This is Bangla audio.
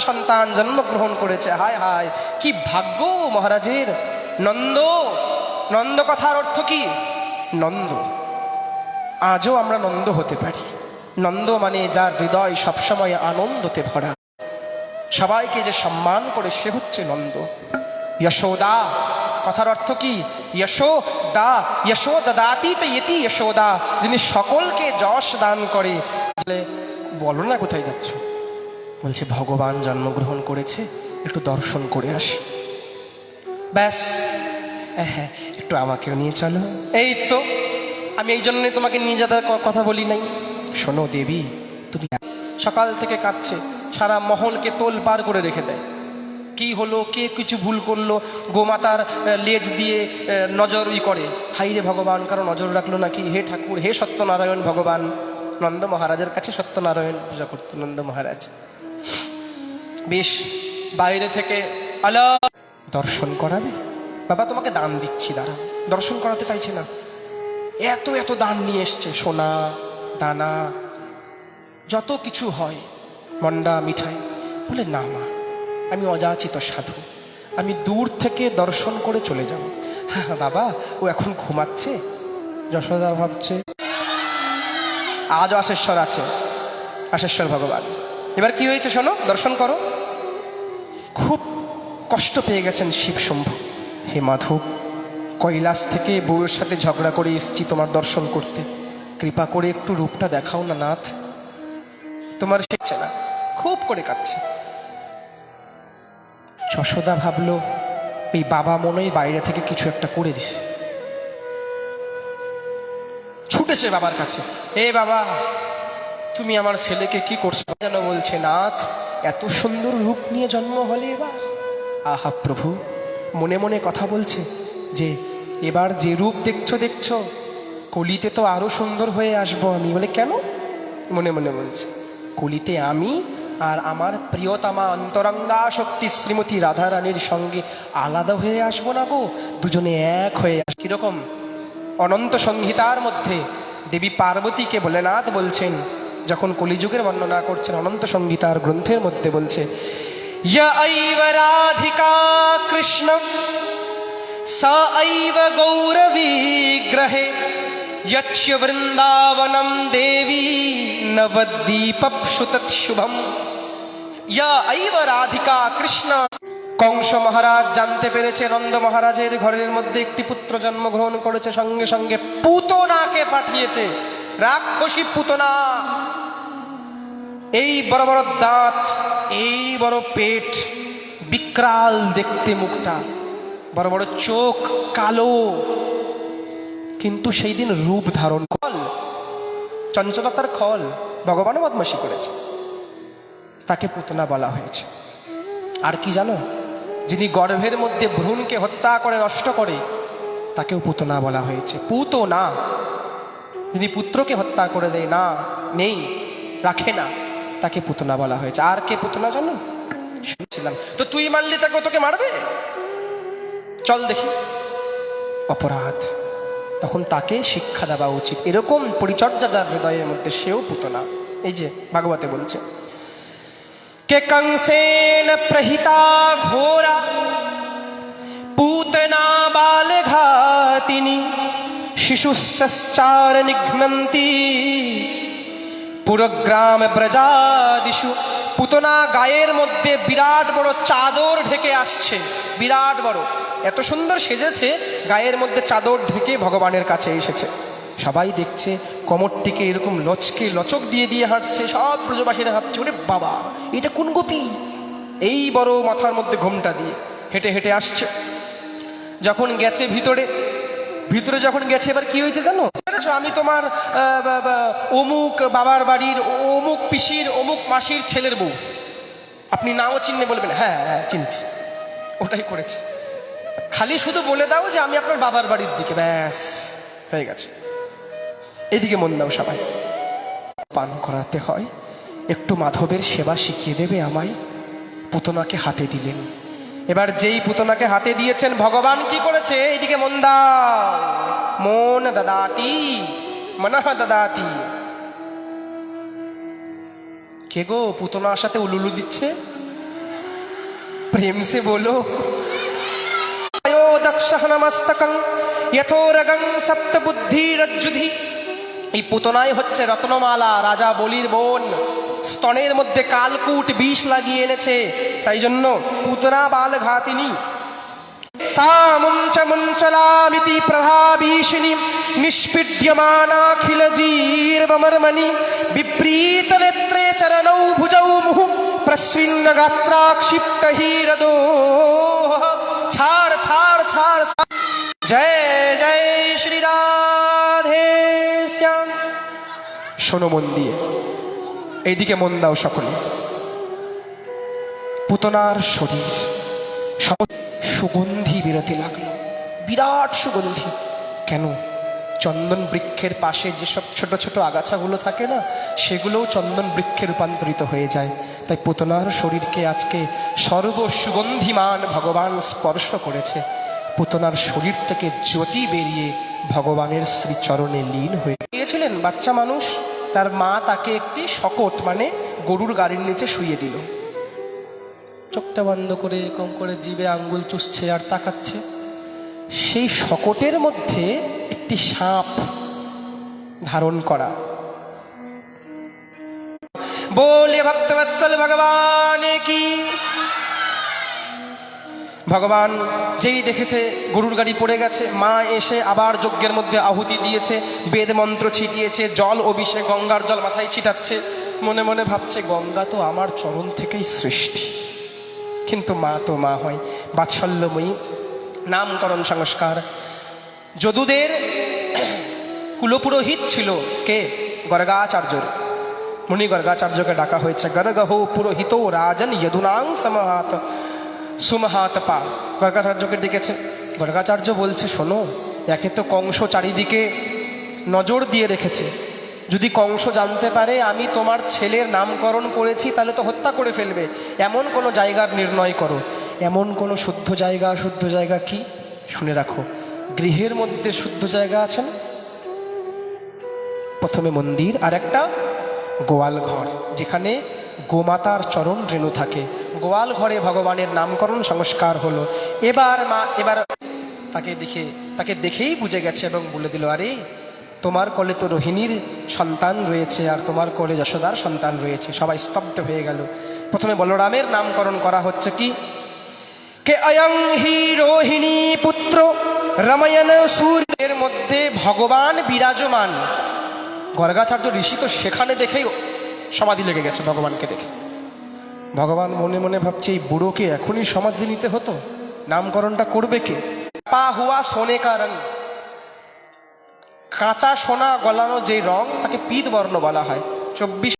সন্তান জন্মগ্রহণ করেছে। হায় হায়, কি ভাগ্য মহারাজের। নন্দ নন্দ কথার অর্থ কি? নন্দ। আজও আমরা নন্দ হতে পারি। নন্দ মানে যার হৃদয় সবসময় আনন্দতে ভরা। সবাইকে যে সম্মান করে সে হচ্ছে নন্দ। যশোদা কথার অর্থ কি? যশো দা, যশো দাতি তো ইতি যশোদা যিনি সকলকে যশ দান করে। বলো না কোথায় যাচ্ছ? বলছে, ভগবান জন্মগ্রহণ করেছে, একটু দর্শন করে আসি। ব্যাস। হ্যাঁ একটু আমাকেও নিয়ে চলো। এই তো, আমি এই জন্যই তোমাকে নিয়ে যাওয়ার কথা বলি নাই। শোনো দেবী, তুমি সকাল থেকে কাঁদছে, সারা মহলকে তোল পার করে রেখে দেয়। কি হলো, কে কিছু ভুল করল? গোমাতার লেজ দিয়ে নজরই করে। হাই রে ভগবান, কারও নজর রাখল নাকি? হে ঠাকুর, হে সত্যনারায়ণ ভগবান। নন্দ মহারাজের কাছে সত্যনারায়ণ পূজা করতো নন্দ মহারাজ। বেশ বাইরে থেকে আলা। দর্শন করাবে? বাবা, তোমাকে দান দিচ্ছি দাঁড়া দর্শন করাতে চাইছে না। এত এত দান নিয়ে এসছে, সোনা, দানা, যত কিছু হয়, মন্ডা, মিঠাই। বলে, না মা, আমি অযাচিত সাধু। আমি দূর থেকে দর্শন করে চলে যাব। হ্যাঁ বাবা, ও এখন ঘুমাচ্ছে? যশোদা ভাবছে। আজও আশেশ্বর আছে, আশেশ্বর ভগবান। এবার কি হয়েছে শোনো, দর্শন করো। খুব কষ্ট পেয়ে গেছেন শিব শম্ভু। হে মাধব কৈলাস থেকে বউয়ের সাথে ঝগড়া করে এসছি তোমার দর্শন করতে। কৃপা করে একটু রূপটা দেখাও না নাথ। তোমার শিখছে না, খুব করে কাঁদছে। যশোদা ভাবলো, এই বাবা মনেই বাইরে থেকে কিছু একটা করে দিছে। ছুটেছে বাবার কাছে। এ বাবা, তুমি আমার ছেলেকে কি করছ যেন বলছে নাথ? এত সুন্দর রূপ নিয়ে জন্ম হলে এবার? আহা প্রভু, মনে মনে কথা বলছে যে, এবার যে রূপ দেখছ দেখছ, কলিতে তো আরও সুন্দর হয়ে আসব আমি। বলে, কেন? মনে মনে বলছে, কলিতে আমি আর আমার প্রিয়তমা অন্তরঙ্গা শক্তি শ্রীমতী রাধারানীর সঙ্গে আলাদা হয়ে আসব না গো? দুজনে এক হয়ে আস। কীরকম? অনন্ত সংহিতার মধ্যে দেবী পার্বতীকে ভোলেনাথ বলছেন যখন কলিযুগের বর্ণনা করছেন অনন্ত সংহিতার গ্রন্থের মধ্যে বলছে ইয়ৈব রাধিকা কৃষ্ণ স ऐव गौरवीग्रहे यक्ष वृन्दावनं देवी नवद्वीपप्सु तत्शुभम् ইয়া ऐव রাধিকা কৃষ্ণ কংস মহারাজ জানতে পেরেছে নন্দ মহারাজের ঘরের মধ্যে একটি পুত্র জন্মগ্রহণ করেছে সঙ্গে সঙ্গে পুতনাকে পাঠিয়েছে রাক্ষসী পুতনা। এই বড় বড় দাঁত, এই বড় পেট, বিকরাল দেখতে মুখটা বড় বড় চোখ কালো। কিন্তু সেই দিন রূপ ধারণ কল চঞ্চলতার খল ভগবানও বদমাসি করেছে। তাকে পুতনা বলা হয়েছে। আর কি জানো, যিনি গর্ভের মধ্যে ভ্রূণকে হত্যা করে নষ্ট করে, তাকেও পুতনা বলা হয়েছে। পুতনা। যিনি পুত্রকে হত্যা করে দেয়, না, নেই, রাখে না, তাকে পুতনা বলা হয়েছে। আর কে পুতনা জানো? শুনছিলাম। তো তুই মানলি তাকে তোকে মারবে? চল দেখি। অপরাধ। তখন তাকে শিক্ষা দেওয়া উচিত। এরকম পরিচর্যা যার হৃদয়ের মধ্যে, সেও পুতনা। এই যে, ভাগবতে বলছে। কে কংসেন প্রহিতা ঘোরা শিশুশ্চার নিঘ্নন্তি পুরগ্রাম ব্রজাদিশু পুতনা গায়ের মধ্যে বিরাট বড় চাদর ঢেকে আসছে বিরাট বড় এত সুন্দর সেজেছে গায়ের মধ্যে চাদর ঢেকে ভগবানের কাছে এসেছে। সবাই দেখছে, কমরটিকে এরকম লচকে লচক দিয়ে দিয়ে হাঁটছে, সব প্রজবাসীরা হাঁটছে ওরে বাবা, এটা কোন গোপী? এই বড় মাথার মধ্যে ঘোমটা দিয়ে হেঁটে হেঁটে আসছে। যখন গেছে ভিতরে ভিতরে যখন গেছে, এবার কি হয়েছে জানো? বুঝেছ? আমি তোমার অমুক বাবার বাড়ির, অমুক পিসির, অমুক মাসির ছেলের বউ। আপনি নাও চিনলে বলবেন হ্যাঁ হ্যাঁ চিনছি। ওটাই করেছে। খালি শুধু বলে দাও যে আমি আপনার বাবার বাড়ির দিকে, ব্যাস, হয়ে গেছে। এদিকে মন দাও সবাই। পান করাতে হয়। একটু মাধবের সেবা শিখিয়ে দেবে আমায়। পুতনাকে হাতে দিলেন। এবার যেই পুতনাকে হাতে দিয়েছেন ভগবান কি করেছে এইদিকে মন দাও মন দাদাতি মনঃ দাদাতি কে গো পুতনার সাথে উলুলু দিচ্ছে प्रेम से बोलो अयो दक्ष नमस्तकं यथोरगं সপ্তবুদ্ধিরজ্জুধি এই পুতনাই হচ্ছে রত্নমালা, রাজা বলির বোন। স্তনের মধ্যে কালকুট বিষ লাগিয়ে এনেছে। তাই জন্য পুতনা বাল ঘাতিনী সামুঞ্চলামিতি প্রভাবীষিণী নিষ্পীড্যমানাখিলজীর্বমর্মণি বিপ্রীত নেত্রে চরণৌ ভুজৌ মুহু, প্রসৃন্ন গাত্রাক্ষিপ্ত হীরদো ছাড় ছাড় ছাড়। জয়। শোনো মন দিয়ে। এইদিকে মন দাও সকলে। পুতনার শরীর সুগন্ধি বেরোতে লাগল। বিরাট সুগন্ধি। কেন? চন্দন বৃক্ষের পাশে যেসব ছোট ছোট আগাছাগুলো থাকে না, সেগুলোও চন্দন বৃক্ষে রূপান্তরিত হয়ে যায়। তাই পুতনার শরীরকে আজকে সর্ব সুগন্ধিমান ভগবান স্পর্শ করেছে। পুতনার শরীর থেকে জ্যোতি বেরিয়ে ভগবানের শ্রীচরণে লীন হয়ে গিয়েছিলেন বাচ্চা মানুষ। তার মা তাকে একটি শকট মানে গরুর গাড়ির নিচে শুইয়ে দিল। চোখটা বন্ধ করে এরকম করে জিভে আঙ্গুল চুষছে আর তাকাচ্ছে। সেই শকটের মধ্যে একটি সাপ ধারণ করা। বলে ভক্তবৎসল ভগবান কি ভগবান যেই দেখেছে গরুর গাড়ি পড়ে গেছে, মা এসে আবার যজ্ঞের মধ্যে আহুতি দিয়েছে, বেদ মন্ত্র ছিটিয়েছে, জল, অভিষেক, গঙ্গার জল মাথায় ছিটাচ্ছে। মনে মনে ভাবছে, গঙ্গা তো আমার চরণ থেকেই সৃষ্টি। কিন্তু মা তো মা হয়, বাৎসল্যময়ী। নামকরণ সংস্কার। যদুদের কুলপুরোহিত ছিল কে? গর্গাচার্যর মুনি গর্গাচার্যকে ডাকা হয়েছে, গর্গহ পুরোহিত রাজন, যদুনাং সমহাত। সুমহাত পা গর্গাচার্যকে ডেকেছে। গর্গাচার্য বলছে, শোনো, একে তো কংস চারিদিকে নজর দিয়ে রেখেছে। যদি কংস জানতে পারে, আমি তোমার ছেলের নামকরণ করেছি, তাহলে তো হত্যা করে ফেলবে। এমন কোনো জায়গার নির্ণয় করো। এমন কোনো শুদ্ধ জায়গা শুদ্ধ জায়গা কি? শুনে রাখো, গৃহের মধ্যে শুদ্ধ জায়গা আছে না? প্রথমে মন্দির, আর একটা গোয়াল ঘর, যেখানে গোমাতার চরণ রেণু থাকে। গোয়াল ঘরে ভগবানের নামকরণ সংস্কার হলো। এবার মা, এবার তাকে দেখে, তাকে দেখেই বুঝে গেছে এবং বলে দিল, আরে, তোমার কলে তো রোহিণীর সন্তান রয়েছে আর তোমার কোলে যশোদার সন্তান রয়েছে। সবাই স্তব্ধ হয়ে গেল। প্রথমে বলরামের নামকরণ করা হচ্ছে কি? কে অয়ং হি রোহিণী পুত্র রামায়ণ সূর্যের মধ্যে ভগবান বিরাজমান। গর্গাচার্য ঋষি তো সেখানে দেখেই সমাধি লেগে গেছে ভগবানকে দেখে। ভগবান মনে মনে ভাবছে, এই বুড়োকে এখনই সমাধি নিতে হতো? নামকরণটা করবে কে? পা হুয়া সোনে কারণ। কাঁচা সোনা গলানো যে রং, তাকে পিত বর্ণ বলা হয়। চব্বিশ